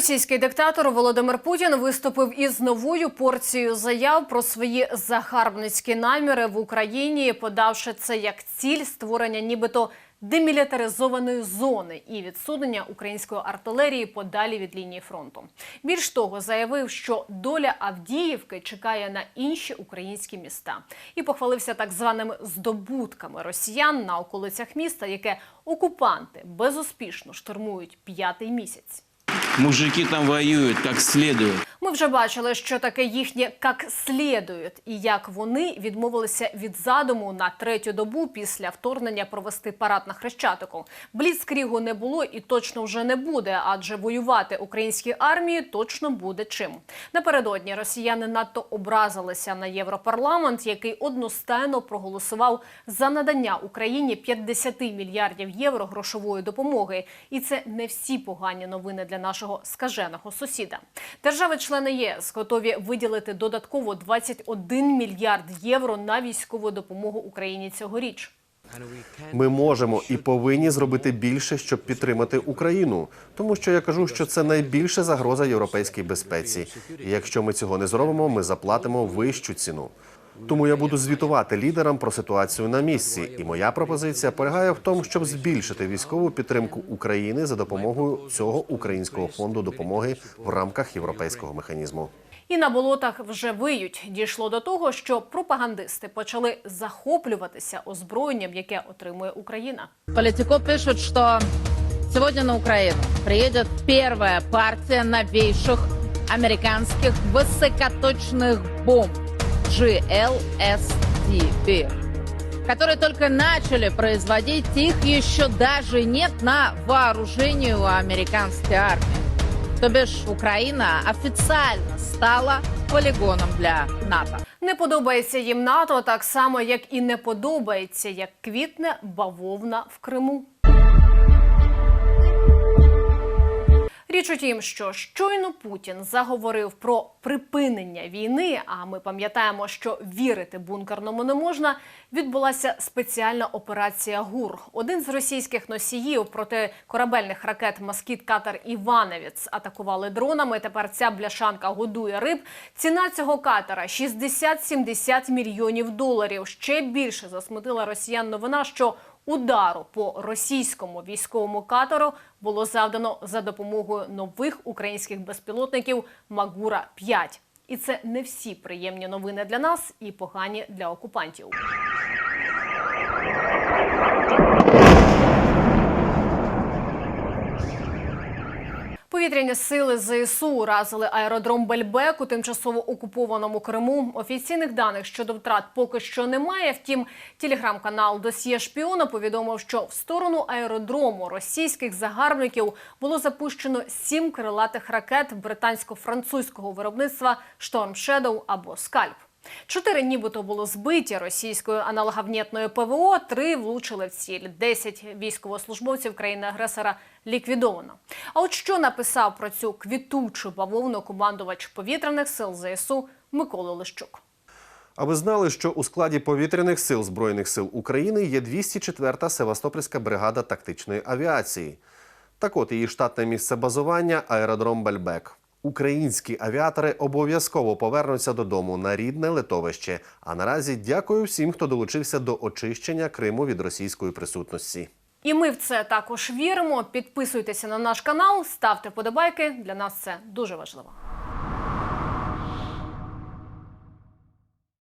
Російський диктатор Володимир Путін виступив із новою порцією заяв про свої загарбницькі наміри в Україні, подавши це як ціль створення нібито демілітаризованої зони і відсунення української артилерії подалі від лінії фронту. Більш того, заявив, що доля Авдіївки чекає на інші українські міста, і похвалився так званими здобутками росіян на околицях міста, яке окупанти безуспішно штурмують п'ятий місяць. Мужики там воюют как следует. Вже бачили, що таке їхнє як слідують, і як вони відмовилися від задуму на третю добу після вторгнення провести парад на хрещатику. Бліцкрігу не було і точно вже не буде, адже воювати українській армії точно буде чим. Напередодні росіяни надто образилися на європарламент, який одностайно проголосував за надання Україні 50 мільярдів євро грошової допомоги. І це не всі погані новини для нашого скаженого сусіда. Держави-члени ЄС готові виділити додатково 21 мільярд євро на військову допомогу Україні цьогоріч. Ми можемо і повинні зробити більше, щоб підтримати Україну, тому що я кажу, що це найбільша загроза європейській безпеці. І якщо ми цього не зробимо, ми заплатимо вищу ціну. Тому я буду звітувати лідерам про ситуацію на місці. І моя пропозиція полягає в тому, щоб збільшити військову підтримку України за допомогою цього українського фонду допомоги в рамках європейського механізму. І на болотах вже виють. Дійшло до того, що пропагандисти почали захоплюватися озброєнням, яке отримує Україна. Политико пишут, что сегодня на Украину приедет первая партия новейших американских высокоточных бомб GLSDB, которые только начали производить, их еще даже нет на вооружении у американской армии. То бишь Украина официально стала полигоном для НАТО. Не подобається їм НАТО так само, як і не подобається, як квітне бавовна в Криму. Річ у тім, що щойно Путін заговорив про припинення війни. А ми пам'ятаємо, що вірити бункерному не можна. Відбулася спеціальна операція ГУР. Один з російських носіїв протикорабельних ракет Москіт Катер Івановець атакували дронами. Тепер ця бляшанка годує риб. Ціна цього катера 60-70 мільйонів доларів. Ще більше засмутила росіян новина, що Удару по російському військовому катеру було завдано за допомогою нових українських безпілотників Магура 5 І це не всі приємні новини для нас і погані для окупантів. Повітряні сили ЗСУ уразили аеродром Бельбек у тимчасово окупованому Криму. Офіційних даних щодо втрат поки що немає. Втім, телеграм-канал Досьє Шпіона повідомив, що в сторону аеродрому російських загарбників було запущено сім крилатих ракет британсько-французького виробництва Storm Shadow або Скальп. Чотири нібито було збиті російською аналоговнєтною ПВО, три влучили в ціль. Десять військовослужбовців країни-агресора ліквідовано. А от що написав про цю квітучу бавовну командувач повітряних сил ЗСУ Микола Лищук. А ви знали, що у складі повітряних сил Збройних сил України є 204-та Севастопольська бригада тактичної авіації. Так от її штатне місце базування аеродром Бельбек. Українські авіатори обов'язково повернуться додому на рідне литовище. А наразі дякую всім, хто долучився до очищення Криму від російської присутності. І ми в це також віримо. Підписуйтеся на наш канал, ставте подобайки. Для нас це дуже важливо.